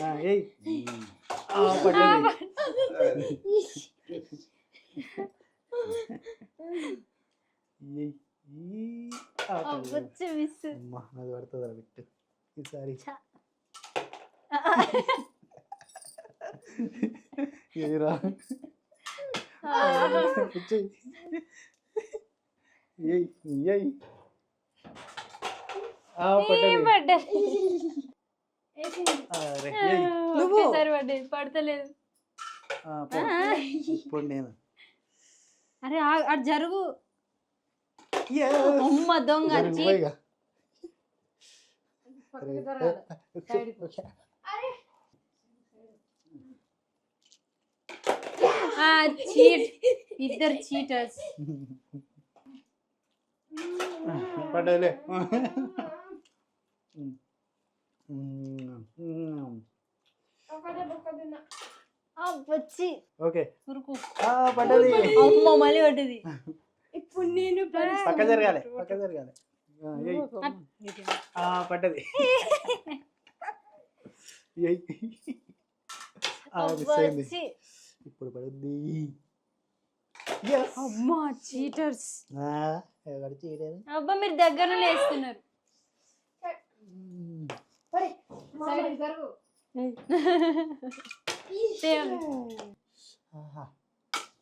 ఆ, ఏయ్ ఆ, పడ్డది ఒకేసారి పడ్డది పడతలేదు. ఆ, పో. ఇప్పుడు నేను. అరే ఆ- అటు జరుగు. అమ్మ దొంగ చీట్. ఇద్దరు చీటర్స్. తిన్నా. వచ్చి. ఓకే. ఉరుకు ఆ, పడ్డది. అమ్మ మళ్ళీ పడ్డది. ఇప్పుడు నేను పక్క జరగాలి పక్క జరగాలి. ఆ, ఏయ్. ఆ, పడ్డది. ఇప్పుడు పడుద్ది Yes. అమ్మ చీటర్స్ అబ్బా మీరు దగ్గర లేస్తున్నారు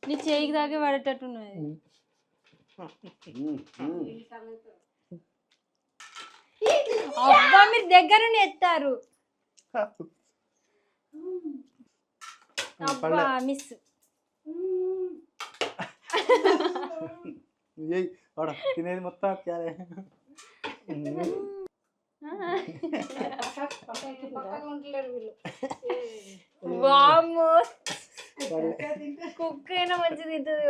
నీ చేయికి దాకా పడేటట్టున్నది. అబ్బా మీరు దగ్గర ఎత్తారు. అబ్బా మిస్ ఏయ్ వాడ తినేది మొత్తం వామ్మో. కుక్క అయినా మంచి తింటది.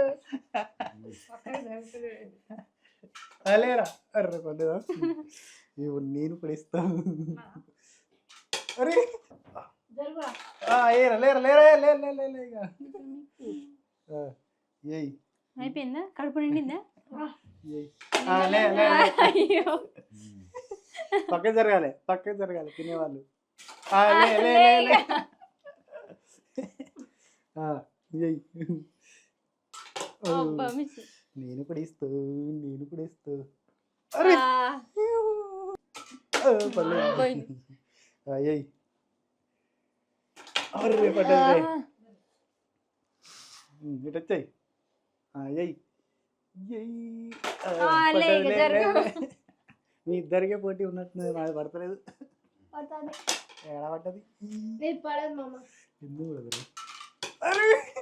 అలేరా అర్ర ఇప్పుడు నేను పడిస్తా అరే జరుగురా. ఆ, ఏరా లేరా లేరా లే లే లే లే ఇక ఆ, ఏయ్ అయిపోయిందా కడుపు నిండిందా లే లే. అయ్యో పక్క జరగాలి పక్క జరగాలి తినేవాళ్ళు. ఓ, అబ్బా మిస్. నేను పడిస్తూ నేను పడిస్తూ అరే. పడ్డది ఇటు వచ్చాయి. ఏయ్ మీ ఇద్దరికే పోటీ ఉన్నట్టు నాది పడతలేదు. ఎక్కడ పడ్డది ఎందుకు